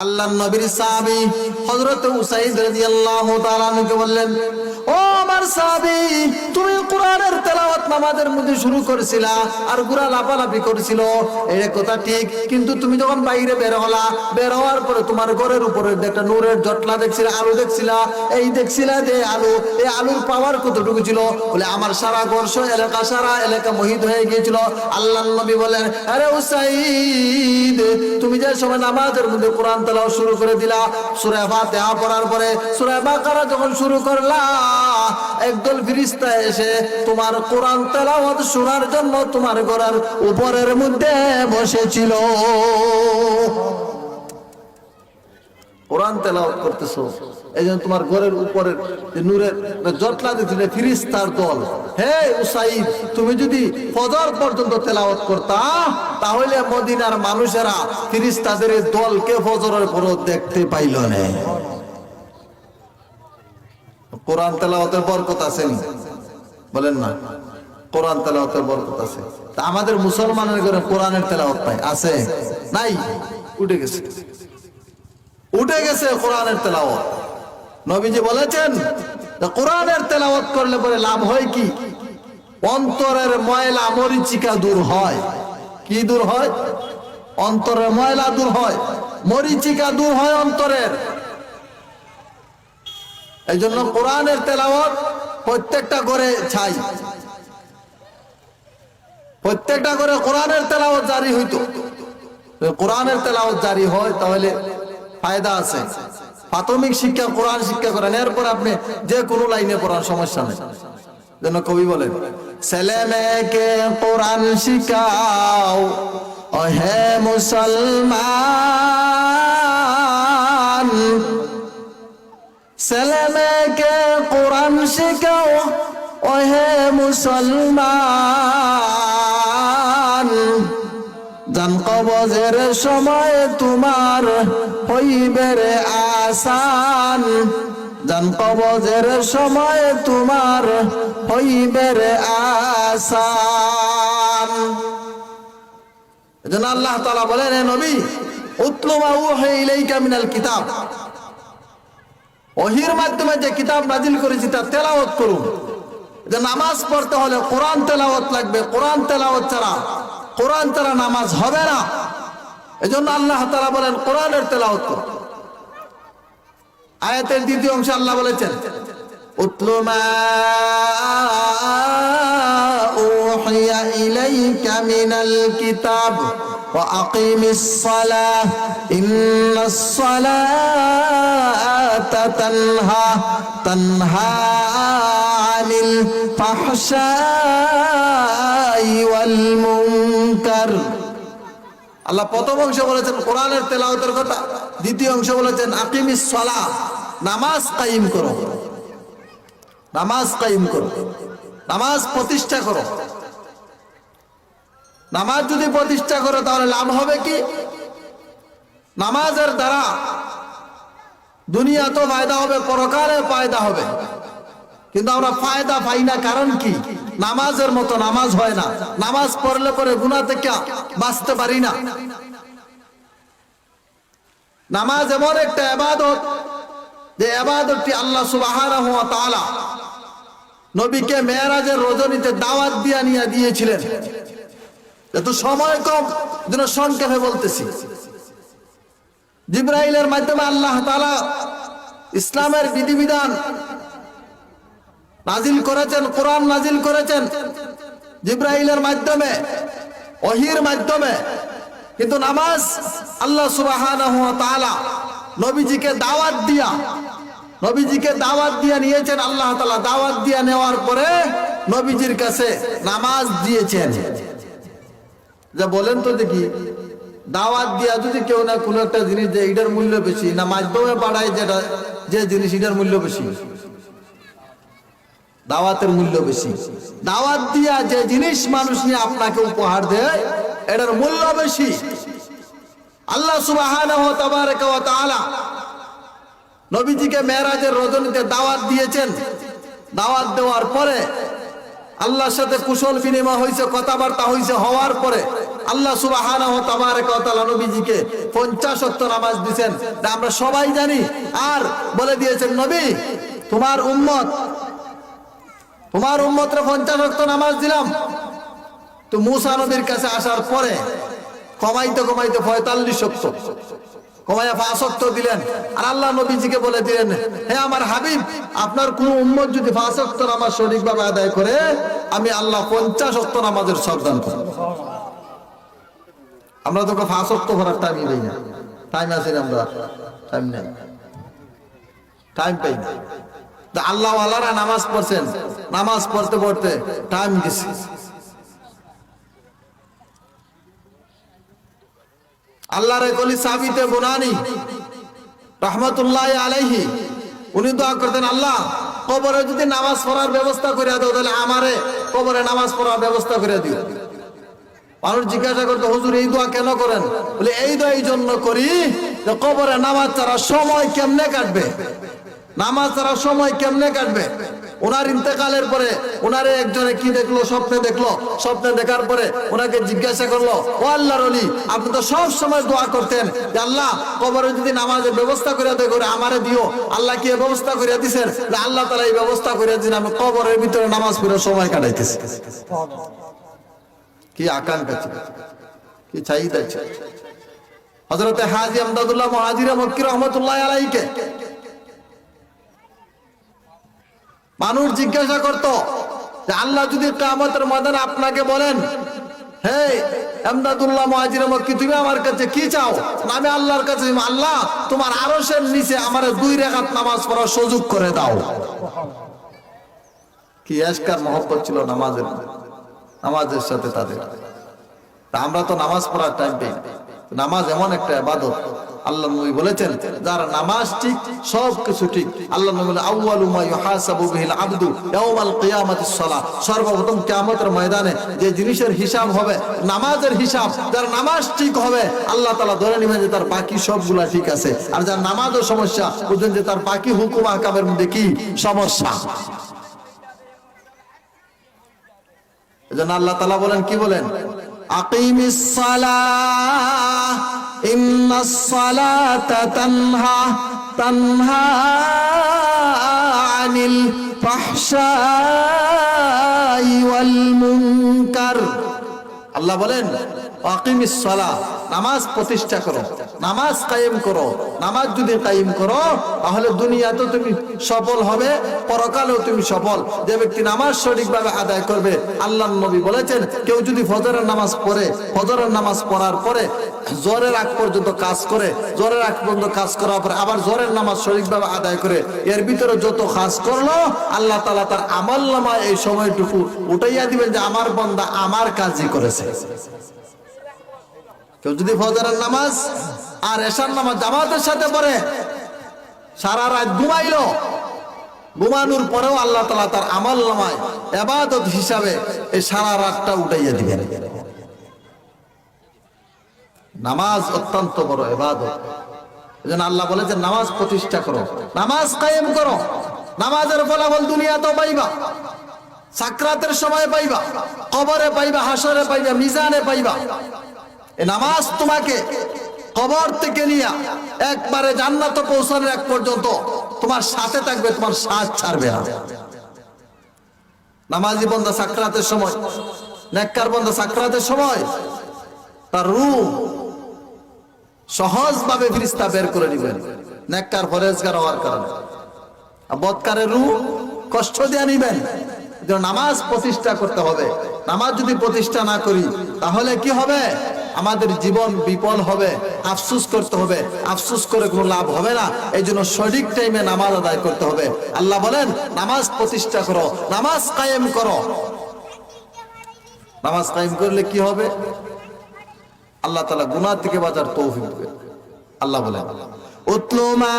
আল্লাহ নবীর সাহাবি হযরত উসাইদ রাদিয়াল্লাহু তাআলা আনহুকে বললেন ও তুমি কোরআনের তেলাওয়াত নামাজের মধ্যে শুরু করেছিলা আর করেছিল। এই কথা ঠিক, কিন্তু তুমি যখন বাইরে বের হলা, বের হওয়ার পরে তোমার ঘরের উপরে একটা নূরের জটলা আলু এই যে আলু, এই পাওয়ার কতটুকু ছিল? বলে, আমার সারা বর্ষ এলাকা সারা এলাকা মোহিত হয়ে গিয়েছিল। আল্লাহ নবী বলেন, আরে তুমি যে সময় নামাজের মধ্যে কোরআন তেলাওয়াত শুরু করে দিলা, সূরা ফাতিহা পড়ার পরে, সূরা বাকারা যখন শুরু করলা একদল ফেরেশতা এসে তোমার কোরআন তেলাওয়াত শোনার জন্য তোমার ঘরের উপরের মধ্যে বসেছিল। কোরআন তেলাওয়াত করতেছো। এই জন্য তোমার ঘরের নূরের জটলা ফিরিস্তার দল। হে উসাইদ, তুমি যদি ফজর পর্যন্ত তেলাওয়াত করতা, তাহলে মদিনার মানুষেরা ফিরিস্তাদের দলকে ফজরের দেখতে পাইল না। কোরআন তেলাওয়াতের বরকত আছে নি? বলেন না। কোরআন তেলাওয়াতের বরকত আছে। তা আমাদের মুসলমানের ঘরে কোরআনের তেলাওয়াত নাই। আছে? নাই? উঠে গেছে। উঠে গেছে কোরআনের তেলাওয়াত। নবীজি বলেছেন কোরআনের তেলাওয়াত করলে পরে লাভ হয় কি? অন্তরের ময়লা মরিচিকা দূর হয়। কি দূর হয়? অন্তরের ময়লা দূর হয়। মরিচিকা দূর হয় অন্তরের। এই জন্য কোরআনের তেলাওয়াত প্রত্যেকটা করে ছাই প্রত্যেকটা করে কোরআনের তেলাওয়াত জারি হইতো। কোরআনের তেলাওয়াত জারি হয়, তাহলে ফায়দা আছে। প্রাথমিক শিক্ষা, কোরআন শিক্ষা করেন। এরপর আপনি যে কোনো লাইনে পড়ার সমস্যা নেই। যেন কবি বলেন ছেলে মেয়েকে কোরআন শিখাও হে মুসলমান ছেলে মেয়েকে কোরআন শেখাও ও হে মুসলমান। জান কবজের সময় তোমার হইবে আসান। জান কবজের সময় তোমার হইবে আসান। এজন্য আল্লাহ তাআলা বলেন নবী, উতলুমা উহি ইলাইকা মিনাল কিতাব। ওহির মাধ্যমে যে কিতাব নাজিল করেছি, তার তেলাওয়াত করুন। যে নামাজ পড়তে হলে কোরআন তেলাওয়াত লাগবে। কোরআন তেলাওয়াত ছাড়া, কোরআন ছাড়া নামাজ হবে না। এজন্য আল্লাহ তাআলা বলেন, কোরআনের তেলাওয়াত করুন আয়াতের দ্বিতীয় অংশে আল্লাহ বলেছেন, উতলু মা উহিয়া ইলাইকা মিনাল কিতাব। وأقم الصلاة إن الصلاة تنهى تنهى عن الفحشاء والمنكر আল্লাহ প্রথম অংশ বলেছেন কোরআনের তেলাওয়াতের কথা দ্বিতীয় অংশ বলেছেন আকিমিস সালাহ নামাজ কায়েম করো নামাজ কায়েম করো নামাজ প্রতিষ্ঠা করো নামাজ যদি প্রতিষ্ঠা করো, তাহলে লাভ হবে কি? নামাজের দ্বারা দুনিয়া তো ফায়দা হবে, পরকালে ফায়দা হবে। কিন্তু আমরা ফায়দা পাই না, কারণ কি? নামাজের মতো নামাজ হয় না। নামাজ পড়লে পরে গুণা থেকে বাঁচতে পারি না। নামাজ এমন একটা এবাদত যে এবাদতটি আল্লাহ তাআলা নবীকে মেয়েরাজের রজনীতে দাওয়াত দিয়া নিয়ে দিয়েছিলেন। এত সময় কম যেন সংক্ষেপে বলতেছি। জিব্রাইলের মাধ্যমে আল্লাহ তালা ইসলামের বিধিবিধান নাজিল করেছেন, কোরআন নাজিল করেছেন। জিব্রাইলের মাধ্যমে অহির মাধ্যমে কিন্তু নামাজ আল্লাহ তাআলা নবীজিকে দাওয়াত দিয়া, নবীজিকে দাওয়াত দিয়া নিয়েছেন, আল্লাহ তালা দাওয়াত দিয়া নেওয়ার পরে নবীজির কাছে নামাজ দিয়েছেন। যা বলেন তো দেখি, দাওয়াত দিয়া যদি কেউ না কোনো একটা জিনিস দেয় এটার মূল্য বেশি না মাধ্যমে বাড়ায় যেটা, যে জিনিস এটার মূল্য বেশি, দাওয়াতের মূল্য বেশি। দাওয়াত দিয়া যে জিনিস মানুষ নিয়ে আপনাকে উপহার দেয়, এটার মূল্য বেশি। আল্লাহ ওয়া নবীজিকে মেরাজের রজনীতে দাওয়াত দিয়েছেন। দাওয়াত দেওয়ার পরে আল্লাহর সাথে কুশল বিনিময় হয়েছে কথাবার্তা হয়েছে হওয়ার পরে আল্লাহ সুবাহ নবীজিকে 50 ওয়াক্ত নামাজ দিবেন আমরা সবাই জানি, আর বলে দিয়েছেন, নবী, তোমার উম্মত, তোমার উম্মতরে 50 ওয়াক্ত নামাজ দিলাম। তো মুসা নবীর কাছে আসার পরে কমাইতে কমাইতে পঁয়তাল্লিশ শক্ত দিলেন। আর আল্লাহ বলে দিলেন আমার হাবিব, আপনার যদি নামাজ আদায় করে, আমি আল্লাহ পঞ্চাশ অক্ত নামাজের আমরা তোকে না। টাইম আছে আমরা টাইম আল্লাহ নামাজ পড়ছেন, নামাজ পড়তে পড়তে টাইম গেছে। আল্লাহর কলি সাবিতে বুনানি, রহমতুল্লাহ আলাইহি। উনি দোয়া করতেন, আল্লাহ, কবরে যদি নামাজ পড়ার ব্যবস্থা করে দাও, তাহলে আমারে কবরে নামাজ পড়ার ব্যবস্থা করে দিও। মানুষ জিজ্ঞাসা করতো, হুজুর, এই দোয়া কেন করেন? বলে, এই দোয়া এই জন্য করি যে কবরে নামাজ ছাড়া সময় কেমনে কাটবে? নামাজ ছাড়া সময় কেমনে কাটবে? ওনার ইন্তেকালের পরে ওনারে একজনে কি দেখল, স্বপ্নে দেখল, স্বপ্নে দেখার পরে ওনাকে জিজ্ঞাসা করল, ও আল্লাহর অলি আপনি তো সব সময় দোয়া করতেন। আল্লাহ, কবরে যদি নামাজের ব্যবস্থা করে দেয় করে আমারে দিও। আল্লাহ কি ব্যবস্থা করে দিছেন? আল্লাহ তালা এই ব্যবস্থা করে দিন আমি কবরের ভিতরে নামাজ পড়ে সময় কাটাইতেছি। কি আকাঙ্ক্ষা ছিল? কি চাহিদা ছিল? হজরতে হাজি আমদাদুল্লাহ মহাজিরা মক্কি রহমতুল্লাহ আলাইকে মানুষ জিজ্ঞাসা করত, যে আল্লাহ যদি কামতের ময়দানে আপনাকে বলেন হে তুমি আমার কাছে কি চাও? আমি আল্লাহর কাছে আল্লাহ, তোমার নিচে আমার দুই রেখাত নামাজ পড়ার সুযোগ করে দাও। কি এসকার মহব্বত ছিল নামাজের নামাজের সাথে তাদের। আমরা তো নামাজ পড়ার টাইম না। নামাজ এমন একটা ইবাদত আল্লাহ নবী বলেছেন, যার নামাজ ঠিক, সব কিছু ঠিক, আল্লাহ নবী বলে আউয়ালু মা ইউহাসাবু বিহিল আবদু ইয়াউমাল কিয়ামাতিস সালাহ সর্বপ্রথম কিয়ামতের ময়দানে যে জিনিসের হিসাব হবে, নামাজের হিসাব, যার নামাজ ঠিক হবে, আল্লাহ তাআলা ধরে নেবেন যে তার বাকি সবগুলা ঠিক আছে। আর যার নামাজের সমস্যা, বুঝবেন যে তার বাকি হুকুম আহকামের মধ্যে কি সমস্যা। এজন্য আল্লাহ তাআলা বলেন, কি বলেন? আকিমিস সালাহ ইন্নাস সালাতা তানহা তানহা আনিল ফাহশাই ওয়াল মুনকার আল্লাহ বলেন নামাজ প্রতিষ্ঠা করো, নামাজ কায়েম করো, নামাজ যদি কায়েম করো, তাহলে দুনিয়াতেও তুমি সফল হবে, পরকালেও তুমি সফল। যে ব্যক্তি নামাজ সঠিকভাবে আদায় করবে আল্লাহ নবী বলেছেন, কেউ যদি ফজরের নামাজ পড়ে, ফজরের নামাজ পড়ার পরে জ্বরের আগ পর্যন্ত কাজ করে, জ্বরের আগ পর্যন্ত কাজ করার পরে আবার জ্বরের নামাজ সঠিকভাবে আদায় করে, এর ভিতরে যত কাজ করল, আল্লাহ তালা তার আমল নামায় এই সময়টুকু উঠাইয়া দিবেন যে আমার বন্দা আমার কাজই করেছে। কেউ যদি ফজরের নামাজ আর এশার নামাজ জামাতের সাথে পড়ে, সারা রাত ঘুমাইলো, ঘুমানোর পরেও আল্লাহ তালা তার আমল নামায় এবাদত হিসাবে এই সারা রাতটা উঠাইয়া দিবেন। নামাজ অত্যন্ত বড় এবাদত। এজন্য আল্লাহ যে, নামাজ প্রতিষ্ঠা করো, নামাজ কায়েম করো, নামাজের ফলাফল দুনিয়া তো পাইবা, সাকরাতের সময় পাইবা, কবরে পাইবা হাসরে পাইবা, মিজানে পাইবা। নামাজ তোমাকে কবর থেকে নিয়ে একবারে জান্নাত পৌঁছানোর এক পর্যন্ত তোমার সাথে থাকবে, তোমার শ্বাস ছাড়বে না। নামাজি বন্ধা সাকরাতের সময়, নেককার বন্ধা সাকরাতের সময় তার রূপ সহজভাবে ফিরিস্তা বের করে নিবেন, নেককার ফরেজগার হওয়ার কারণে। বৎকারের রূপ কষ্ট দিয়ে নিবেন নামাজ প্রতিষ্ঠা করতে হবে। নামাজ যদি প্রতিষ্ঠা না করি, তাহলে কি হবে? আমাদের জীবন বিপল হবে, আফসুস করতে হবে, আফসুস করে কোনো লাভ হবে না। এই জন্য সঠিক টাইমে নামাজ আদায় করতে হবে। আল্লাহ বলেন, নামাজ প্রতিষ্ঠা করো, নামাজ কায়েম করো। নামাজ কায়েম করলে কি হবে? আল্লাহ তালা গুনার থেকে বাঁচার তৌফিক বলে আল্লাহ أتل ما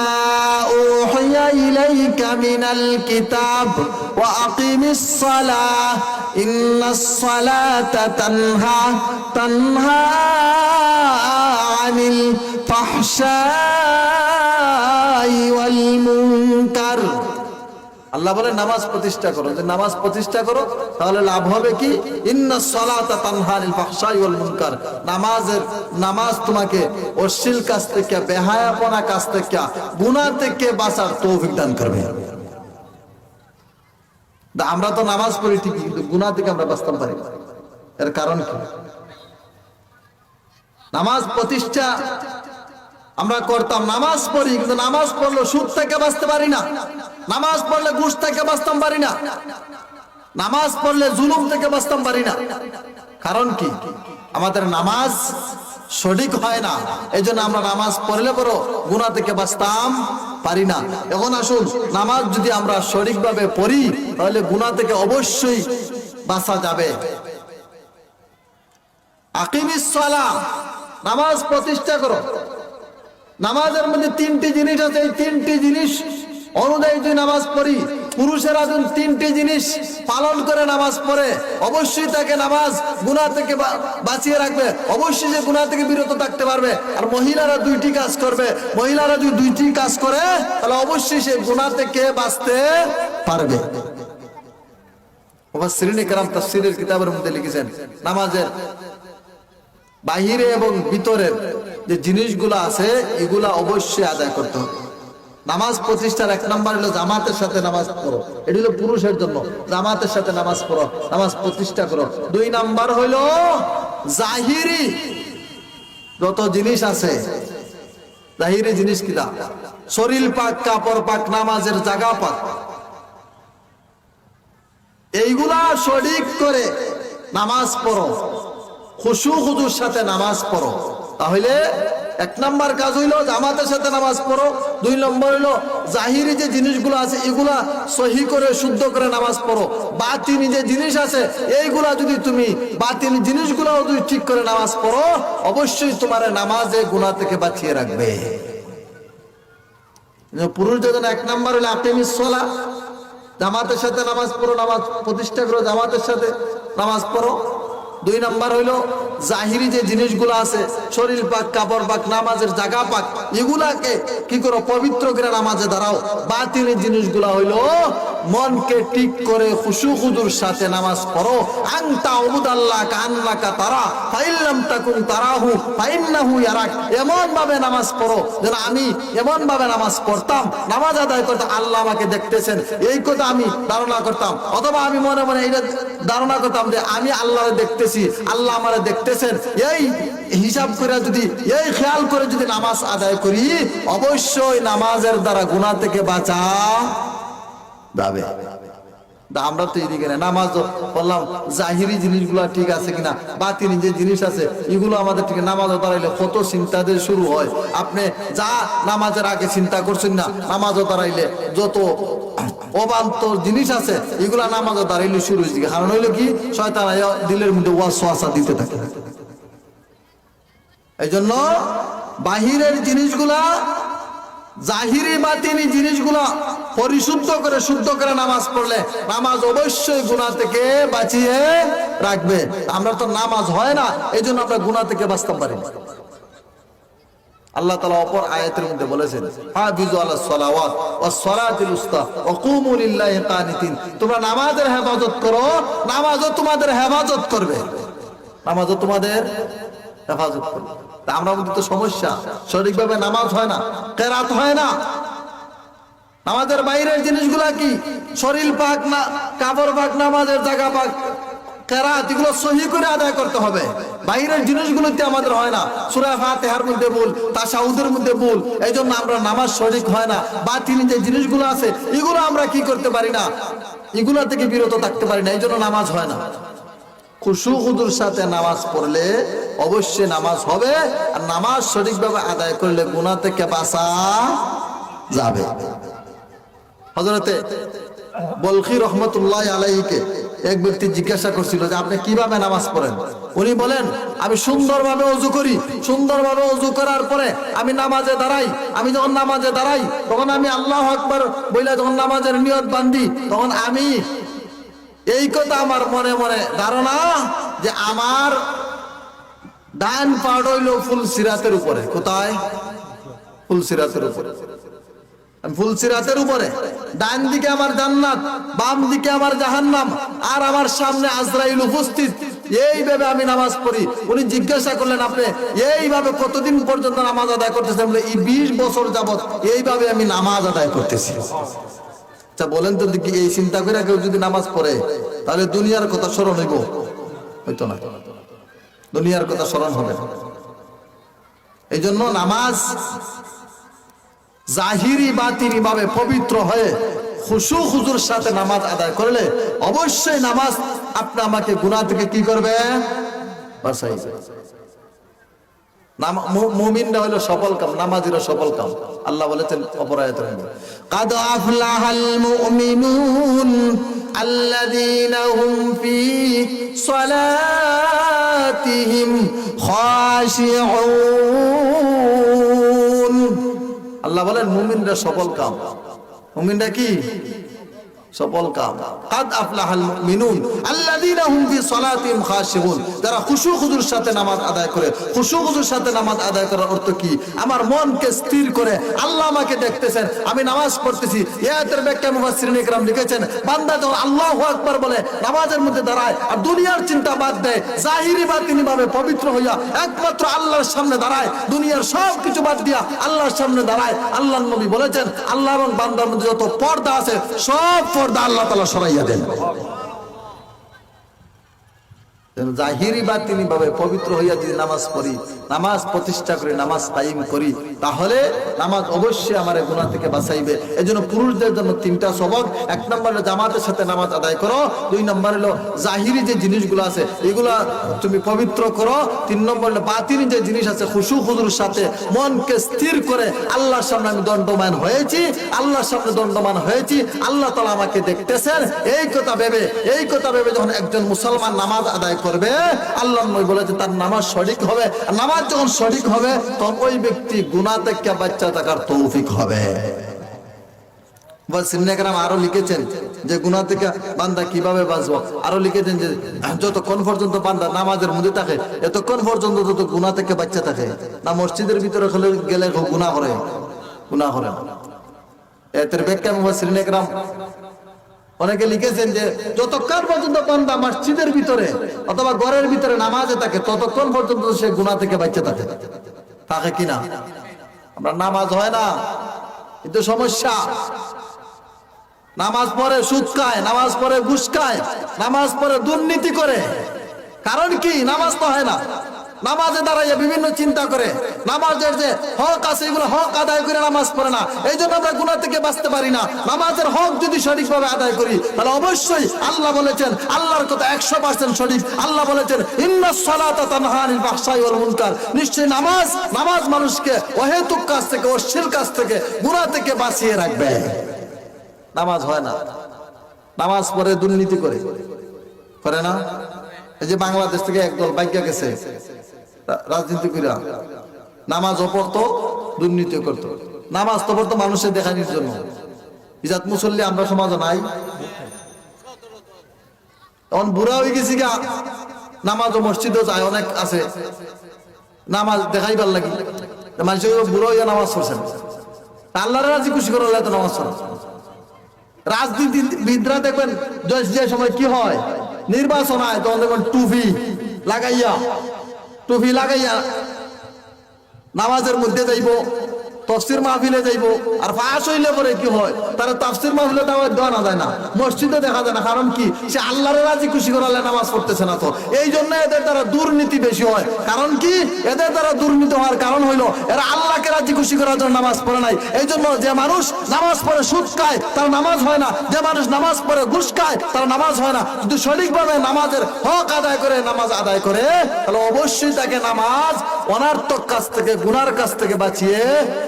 أوحي إليك من الكتاب وأقم الصلاة. إن الصلاة تنهى تنهى عن الفحشاء والمنكر. আল্লাহ বলে নামাজ প্রতিষ্ঠা করো। যে নামাজ প্রতিষ্ঠা করো, তাহলে লাভ হবে কি? নামাজের নামাজ তোমাকে অশ্লীল কাজ থেকে, বেহায়াপনা কাজ থেকে, গুনাহ থেকে বাঁচার তৌফিক দান করবে। আমরা তো নামাজ পড়ি ঠিকই, কিন্তু গুনাহ থেকে আমরা বাঁচতে পারি এর কারণ কি? নামাজ প্রতিষ্ঠা আমরা করতাম নামাজ পড়ি, কিন্তু নামাজ পড়লে সুদ থেকে বাঁচতে পারি না। নামাজ পড়লে ঘুষ থেকে বাঁচতাম পারি না। নামাজ পড়লে জুলুম থেকে বাঁচতাম পারি না। কারণ কি? আমাদের নামাজ সঠিক হয় না। এই আমরা নামাজ পড়লে বড় গুণা থেকে বাঁচতাম পারি না। এখন আসুন, নামাজ যদি আমরা সঠিকভাবে পড়ি, তাহলে গুণা থেকে অবশ্যই বাঁচা যাবে। আকিমিস নামাজ প্রতিষ্ঠা করো। নামাজের মধ্যে তিনটি জিনিস আছে, এই তিনটি জিনিস অনুযায়ী যদি নামাজ পড়ি, পুরুষেরা যখন তিনটি জিনিস পালন করে নামাজ পড়ে, অবশ্যই তাকে নামাজ গুনাহ থেকে বাঁচিয়ে রাখবে। অবশ্যই যে গুনাহ থেকে বিরত থাকতে পারবে। আর মহিলারা দুইটি কাজ করবে। মহিলারা যদি দুইটি কাজ করে, তাহলে অবশ্যই সে গুনাহ থেকে বাঁচতে পারবে। কিতাবের মধ্যে লিখেছেন, নামাজের বাহিরে এবং ভিতরের যে জিনিসগুলো আছে, এগুলা অবশ্যই আদায় করতে হবে। নামাজ প্রতিষ্ঠার এক নাম্বার হলো জামাতের সাথে নামাজ পড়ো। এটি হলো পুরুষের জন্য। জামাতের সাথে নামাজ পড়ো, নামাজ প্রতিষ্ঠা করো। দুই নাম্বার হইল জাহিরি। যত জিনিস আছে, জাহিরি জিনিস কিনা শরীর পাক, কাপড় পাক, নামাজের জাগা পাক। এইগুলা সঠিক করে নামাজ পড়ো। খুশু খুজুর সাথে নামাজ পড়ো। তাহলে এক নম্বর কাজ হইল জামাতের সাথে নামাজ পড়ো। দুই নম্বর হইল জাহিরি যে জিনিসগুলো আছে, এগুলা সহি করে, শুদ্ধ করে নামাজ পড়ো। বাতিনি যে জিনিস আছে, এইগুলা যদি তুমি বাতিনি জিনিসগুলো যদি ঠিক করে নামাজ পড়ো, অবশ্যই তোমার নামাজে গুণা থেকে বাঁচিয়ে রাখবে। পুরুষ যখন এক নাম্বার হলে আকিমিস সলা, জামাতের সাথে নামাজ পড়ো, নামাজ প্রতিষ্ঠা করো, জামাতের সাথে নামাজ পড়ো। দুই নাম্বার হইল, জাহিরি যে জিনিসগুলো আছে, শরীর পাক, কাপড় পাক, নামাজের জায়গা পাক, এগুলাকে কি করো, পবিত্র করে নামাজে দাঁড়াও। বাতিলের জিনিসগুলা হইল মনকে ঠিক করে খুশু খুদুর সাথে নামাজ পড়ো। আংতা উবুদাল্লাহ কান্নাকা তারা, ফাইল্লাম তাকুন তারাহু, ফাইন্নাহু ইয়ারাক। এমন ভাবে নামাজ পড়ো যেন আমি এমন ভাবে নামাজ পড়তাম, নামাজ আদায় করতাম আল্লাহ আমাকে দেখতেছেন। এই কথা আমি ধারণা করতাম। অথবা আমি মনে মনে এটা ধারণা করতাম যে আমি আল্লাহরে দেখতেছি, আল্লাহ আমারে দেখতেছেন। এই হিসাব করে যদি, এই খেয়াল করে যদি নামাজ আদায় করি, অবশ্যই নামাজের দ্বারা গুনাহ থেকে বাঁচা যাবে আমরা তো এদিকে না নামাজ বললাম জাহিরি জিনিসগুলো ঠিক আছে কিনা বাতিনি যে জিনিস আছে, এগুলো আমাদের ঠিক, নামাজও দাঁড়াইলে কত চিন্তা দিয়ে শুরু হয়। আপনি যা নামাজের আগে চিন্তা করছেন না, নামাজও দাঁড়াইলে যত অবান্তর জিনিস আছে, এগুলা নামাজও দাঁড়াইলে শুরু হয়েছে। কারণ হইল কি, শয়তান দিলের মধ্যে ওয়াসওয়াসা দিতে থাকে। এই জন্য বাহিরের জিনিসগুলা জাহিরি বাতিনি জিনিসগুলো পরিশুদ্ধ করে, শুদ্ধ করে নামাজ পড়লে নামাজ অবশ্যই গুণা থেকে বাঁচিয়ে রাখবে। আমরা তো নামাজ হয় না এই জন্য আমরা গুণা থেকে বাঁচতে পারি আল্লাহ তালা অপর আয়াতের মধ্যে বলেছেন তোমরা নামাজের হেফাজত করো, নামাজও তোমাদের হেফাজত করবে। নামাজও তোমাদের হেফাজত করবে তা আমরা মধ্যে তো সমস্যা। সঠিকভাবে নামাজ হয় না, কেরাত হয় না। নামাজের বাইরের জিনিসগুলা কি? শরীর পাক না, কাপড় পাক, নামাজের জায়গা পাক, কেরাত, এগুলো সহি করে আদায় করতে হবে। বাইরের জিনিসগুলোতে আমাদের হয় না। সুরা ফাতেহার মধ্যে ভুল তাসাউদের মধ্যে ভুল এই জন্য আমরা নামাজ সঠিক হয় না। বা তিনি যে জিনিসগুলো আছে, এগুলো আমরা কি করতে পারি না? এগুলো থেকে বিরত থাকতে পারি না এই জন্য নামাজ হয় না। খুশু খুদুর সাথে নামাজ পড়লে অবশ্যই নামাজ হবে, আর নামাজ সঠিকভাবে আদায় করলে গুণা থেকে বাঁচা যাবে। হজরতে বলখি রহমতুল্লাহ আলাইকে এক ব্যক্তি জিজ্ঞাসা করছিল যে, আপনি কীভাবে নামাজ পড়েন? উনি বলেন, আমি সুন্দরভাবে অজু করি। সুন্দরভাবে অজু করার পরে আমি নামাজে দাঁড়াই। আমি যখন নামাজে দাঁড়াই, তখন আমি আল্লাহ আকবর বইলে যখন নামাজের নিয়ত বান্ধি, তখন আমি এই কথা আমার মনে মনে ধারণা যে আমার ডান পাড় হইল ফুল সিরাতের উপরে। কোথায়? ফুল সিরাতের উপরে। আমি ফুলসিরাতের উপরে। ডান দিকে আমার জান্নাত, বাম দিকে আমার জাহান্নাম, আর আমার সামনে আজরাইল উপস্থিত। এইভাবে আমি নামাজ পড়ি। উনি জিজ্ঞাসা করলেন, আপনি এইভাবে কতদিন পর্যন্ত নামাজ আদায় করতেছেন? এই বিশ বছর যাবত এইভাবে আমি নামাজ আদায় করতেছি। আচ্ছা বলেন তো দেখি, এই চিন্তা করে কেউ যদি নামাজ পড়ে, তাহলে দুনিয়ার কথা স্মরণ হইব। হইতো না? দুনিয়ার কথা স্মরণ হবে। এই জন্য নামাজ জাহিরি বাতিনি ভাবে পবিত্র হয়ে খুশু খুজুর সাথে নামাজ আদায় করলে অবশ্যই নামাজ আপনি আমাকে গুণা থেকে কি করবে মু- মুমিনরা হলো সফল কাম নামাজিরা সফল কাম। আল্লাহ বলেছেন অপরায়ত কাদ আফলাহাল মুমিনুন আল্লাযীনা হুম ফি সালাতিহিম খাশিউন আল্লাহ বলেন মুমিনরা সফল কাম। মুমিনরা কি? সফল কাম। কাদ আফলাহাল মুমিনুন। আল্লাযীনা হুম ফি সালাতিহিম খাশিউন। যারা খুশু খুজুর সাথে নামাজ আদায় করে। খুশু খুজুর সাথে নামাজ আদায় করার অর্থ কি? আমার মনকে স্থির করে আল্লাহ আমাকে দেখতেছেন, আমি নামাজ পড়তেছি। ইয়াতের ব্যাখ্যা মুফাসসিরিন ইকরাম লিখেছেন, বান্দা যখন আল্লাহু আকবার বলে, নামাজের মধ্যে দাঁড়ায় আর দুনিয়ার চিন্তা বাদ দেয়, জাহিরি বাতিনি ভাবে পবিত্র হইয়া একমাত্র আল্লাহর সামনে দাঁড়ায়, দুনিয়ার সব কিছু বাদ দিয়া আল্লাহর সামনে দাঁড়ায়, আল্লাহর নবী বলেছেন, আল্লাহ এবং বান্দার মধ্যে যত পর্দা আছে, সব পর্দা আল্লাহ তালা সরাইয়া দেন। জাহিরি বা তিনি ভাবে পবিত্র হইয়া যদি নামাজ পড়ি, নামাজ প্রতিষ্ঠা করি, নামাজ করি, তাহলে নামাজ অবশ্যই আমার গুণা থেকে বাঁচাইবে। এই জন্য পুরুষদের জন্য তিনটা সবক, এক নম্বর জামাতের সাথে নামাজ আদায় করো, দুই নম্বর হলো জাহিরি যে জিনিসগুলো আছে, এগুলা তুমি পবিত্র করো, তিন নম্বর হলো যে জিনিস আছে, খুশু খুজুর সাথে মনকে স্থির করে আল্লাহর সামনে আমি দণ্ডমান হয়েছি, আল্লাহর সামনে দণ্ডমান হয়েছি, আল্লাহ তালা আমাকে দেখতেছেন। এই কথা ভেবে, এই কথা ভেবে যখন একজন মুসলমান নামাজ আদায় করবে আল্লাহ নবী বলেছে তার নামাজ সঠিক হবে নামাজ যখন সঠিক হবে, তখন ওই ব্যক্তি গুণা থেকে বাচ্চা থাকার তৌফিক হবে। আরও লিখেছেন যে গুণা থেকে বান্দা কীভাবে বাঁচবো? আরও লিখেছেন যে যতক্ষণ পর্যন্ত বান্দা নামাজের মধ্যে থাকে, এতক্ষণ পর্যন্ত তত গুণা থেকে বাচ্চা থাকে, না মসজিদের ভিতরে হলে গেলে গুণা করে গুণা করে এতের ব্যাখ্যা মুফাসসিরিন একরাম অনেকে লিখেছেন যে, যতক্ষণ পর্যন্ত বান্দা মসজিদের ভিতরে অথবা ঘরের ভিতরে নামাজে থাকে, ততক্ষণ পর্যন্ত সে গুণা থেকে বাচ্চা থাকে। থাকে কিনা আমরা নামাজ হয় না, কিন্তু সমস্যা, নামাজ পড়ে সুদ খায়, নামাজ পড়ে ঘুষ খায়, নামাজ পড়ে দুর্নীতি করে। কারণ কি? নামাজ তো হয় না। নামাজে দাঁড়াইয়া বিভিন্ন চিন্তা করে। নামাজের যে হক আছে, এগুলো হক আদায় করে নামাজ পড়ে না। এই জন্য আমরা গুণা থেকে বাঁচতে পারি না। নামাজের হক যদি সঠিকভাবে আদায় করি, তাহলে অবশ্যই আল্লাহ বলেছেন, আল্লাহর কথা একশো পার্সেন্ট সঠিক। আল্লাহ বলেছেন নিশ্চয়ই নামাজ নামাজ মানুষকে অহেতুক কাজ থেকে, অশ্লীল কাজ থেকে গুণা থেকে বাঁচিয়ে রাখবে। নামাজ হয় না। নামাজ পড়ে, দুর্নীতি করে। করে না? এই যে বাংলাদেশ থেকে একদল বাইকা গেছে। রাজনীতি করিয়া নামাজ পড়তো দুর্নীতি করতো নামাজ তো পড়তো মানুষের দেখানির জন্য। ইজাত মুসল্লি আমরা সমাজে নাই। তখন বুড়া হয়ে গেছি গা। নামাজ ও মসজিদও যায়, অনেক আছে। নামাজ দেখাইবার লাগি। মানুষ বুড়ো হইয়া নামাজ পড়ছেন। আল্লাহর রাজি খুশি করে আল্লাহ তো নামাজ পড়ে। রাজনীতিবিদরা দেখবেন যে যে সময় কি হয়? নির্বাচন হয় তখন দেখবেন টুপি লাগাইয়া টুপি লাগাইয়া নামাজের মধ্যে যাইব তফসির মাহফিলে যাইব। আর ফাঁস হইলে পরে কি হয়? তারা তাফসির মাহফিলে দাওয়াত দেওয়া না যায় না। মসজিদে দেখা যায় না। কারণ কি? সে আল্লাহর রাজি, খুশি করালে নামাজ পড়তেছে না তো। এই জন্য এদের দ্বারা দুর্নীতি বেশি হয়। কারণ কি? এদের দ্বারা দুর্নীতি হওয়ার কারণ হইল, এরা আল্লাহকে রাজি, খুশি করার জন্য নামাজ পড়ে নাই। এই জন্য যে মানুষ নামাজ পড়ে সুদ খায়, তার নামাজ হয় না। যে মানুষ নামাজ পড়ে ঘুষ খায়, তার নামাজ হয় না। যদি সঠিকভাবে নামাজের হক আদায় করে, নামাজ আদায় করে, তাহলে অবশ্যই তাকে নামাজ অনার্থক কাছ থেকে, গুনার কাছ থেকে বাঁচিয়ে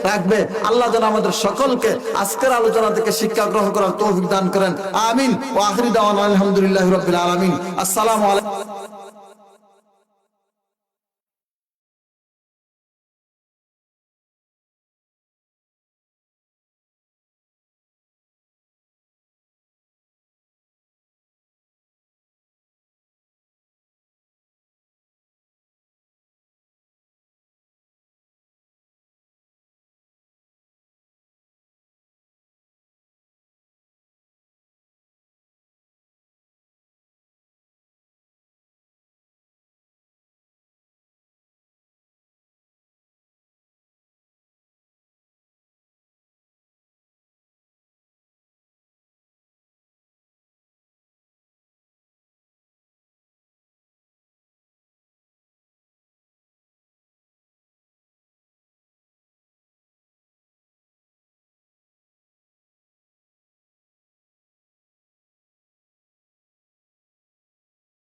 রাখবে আল্লাহ যেন আমাদের সকলকে আজকের আলোচনা থেকে শিক্ষা গ্রহণ করার তৌফিক দান করেন। আমিন। ও আখরি দাওয়ান আলহামদুলিল্লাহ রবিল আলমিন। আসসালামু আলাইকুম।